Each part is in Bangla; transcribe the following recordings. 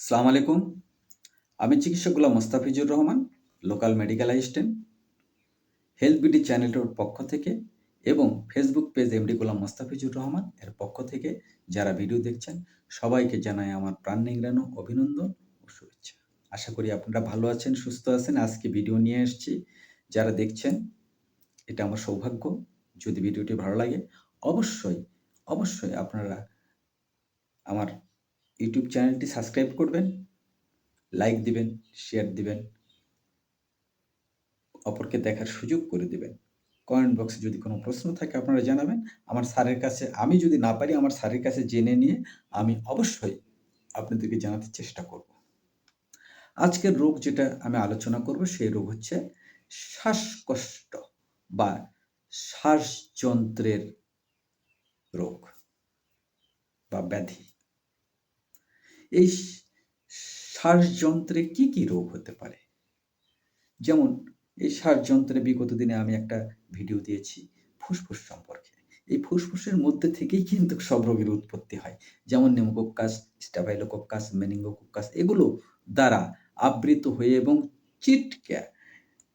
সালাম আলাইকুম। আমি চিকিৎসক Golam Mostafizur Rahman, local medical assistant. Health BD চ্যানেলের পক্ষ থেকে এবং Facebook page MD Golam Mostafizur Rahman এর পক্ষ থেকে যারা ভিডিও দেখছেন, সবাইকে জানাই আমার প্রাণ নিংড়ানো অভিনন্দন ও শুভেচ্ছা। আশা করি আপনারা ভালো আছেন, সুস্থ আছেন। আজকে ভিডিও নিয়ে এসেছি যারা দেখছেন, এটা আমার সৌভাগ্য। যদি ভিডিওটি ভালো লাগে, অবশ্যই অবশ্যই আপনারা আমার ইউটিউব চ্যানেলটি সাবস্ক্রাইব করবেন, লাইক দিবেন, শেয়ার দিবেন, অপরকে দেখার সুযোগ করে দিবেন। কমেন্ট বক্সে যদি কোনো প্রশ্ন থাকে আপনারা জানাবেন। আমার স্যারের কাছে, আমি যদি না পারি আমার স্যারের কাছে জেনে নিয়ে আমি অবশ্যই আপনাদেরকে জানাতে চেষ্টা করব। আজকের রোগ যেটা আমি আলোচনা করব সেই রোগ হচ্ছে শ্বাসকষ্ট বা শ্বাসযন্ত্রের রোগ বা ব্যাধি। এই শ্বাসযন্ত্রে কি কি রোগ হতে পারে? যেমন এই শ্বাসযন্ত্রে বিগত দিনে আমি একটা ভিডিও দিয়েছি ফুসফুস সম্পর্কে। এই ফুসফুসের মধ্যে থেকেই কিন্তু সব রোগের উৎপত্তি হয়। যেমন নিউমোকোক্কাস স্টাফাইলোকোক্কাস মেনিঙ্গোকোক্কাস এগুলো দ্বারা আবৃত হয়ে এবং চিটকে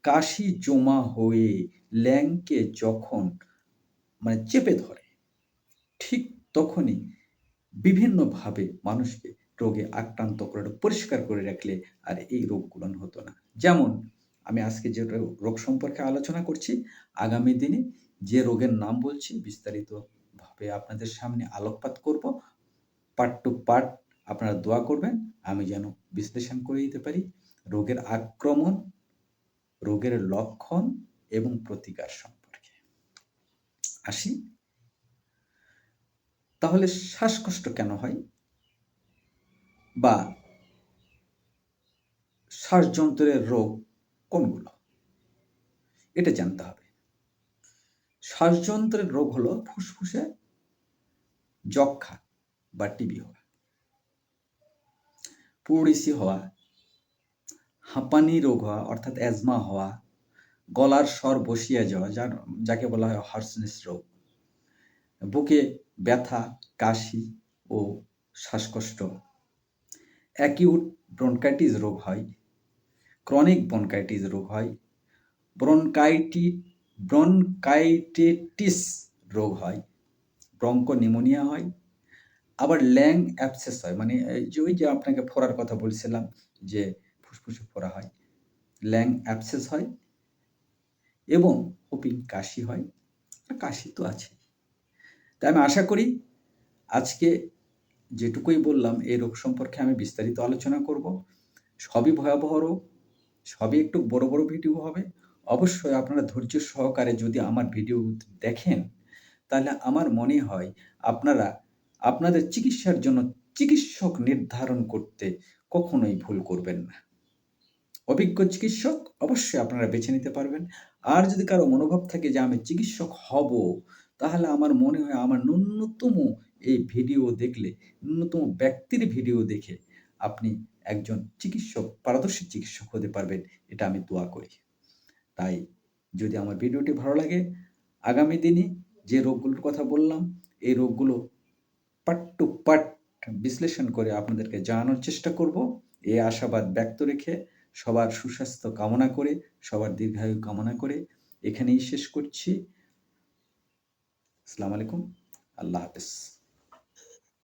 কাশি জমা হয়ে ল্যাংকে যখন মানে চেপে ধরে, ঠিক তখনই বিভিন্নভাবে মানুষকে রোগে আক্রান্ত করে পরিষ্কার করে রাখলে আর এই রোগগুলো হতো না। যেমন, আমি আজকে যে রোগ সম্পর্কে আলোচনা করছি, আগামী দিনে যে রোগের নাম বলছি, বিস্তারিতভাবে আপনাদের সামনে আলোকপাত করব। পার্ট টু পার্ট আপনারা দোয়া করবেন, আমি যেন বিশ্লেষণ করে দিতে পারি। রোগের আক্রমণ, রোগের লক্ষণ এবং প্রতিকার সম্পর্কে। আসি। তাহলে শ্বাসকষ্ট কেন হয়? বা শ্বাসযন্ত্রের রোগ কোনগুলো? এটা জানতে হবে। শ্বাসযন্ত্রের রোগ হলো ফুসফুসে যক্ষা বা টিবি হওয়া পুরিসি হওয়া, হাঁপানি রোগ হওয়া, অর্থাৎ অ্যাজমা হওয়া, গলার স্বর বসিয়ে যাওয়া, যার, যাকে বলা হয় হার্সনেস রোগ, বুকে ব্যথা, কাশি ও শ্বাসকষ্ট অ্যাকিউট ব্রনকাইটিস রোগ হয়, ক্রনিক ব্রনকাইটিস রোগ হয়, ব্রনকাইটি, ব্রনকাইটেটিস রোগ হয় ব্রঙ্ক নিমোনিয়া হয়, আবার ল্যাং অ্যাপসেস হয়। মানে যে ওই যে আপনাকে ফোরার কথা বলছিলাম যে ফুসফুসে ফোরা হয়, ল্যাং অ্যাপসেস হয় এবং হোপিং কাশি হয়। কাশি তো আছে তাই আমি আশা করি আজকে যেটুকুই বললাম, এই রোগ সম্পর্কে আমি বিস্তারিত আলোচনা করব। সবই ভয়াবহ রোগ, সবই একটু বড় বড় ভিডিও হবে। অবশ্যই আপনারা ধৈর্য সহকারে যদি আমার ভিডিও দেখেন, তাহলে আমার মনে হয় আপনারা, আপনাদের চিকিৎসার জন্য চিকিৎসক নির্ধারণ করতে কখনোই ভুল করবেন না। অভিজ্ঞ চিকিৎসক অবশ্যই আপনারা বেছে নিতে পারবেন। আর যদি কারও মনোভাব থাকে যে আমি চিকিৎসক হব, তাহলে আমার মনে হয় আমার ন্যূনতম এই ভিডিও দেখলে, ন্যূনতম ব্যক্তির ভিডিও দেখে আপনি একজন চিকিৎসক, পারদর্শী চিকিৎসক হতে পারবেন, এটা আমি দোয়া করি। তাই যদি আমার ভিডিওটি ভালো লাগে, আগামী দিনে যে রোগগুলোর কথা বললাম, এই রোগগুলো পাট টু পাট বিশ্লেষণ করে আপনাদেরকে জানানোর চেষ্টা করব। এই আশাবাদ ব্যক্ত রেখে সবার সুস্বাস্থ্য কামনা করে, সবার দীর্ঘায়ু কামনা করে এখানেই শেষ করছি। আসসালামু আলাইকুম, আল্লাহ হাফেজ।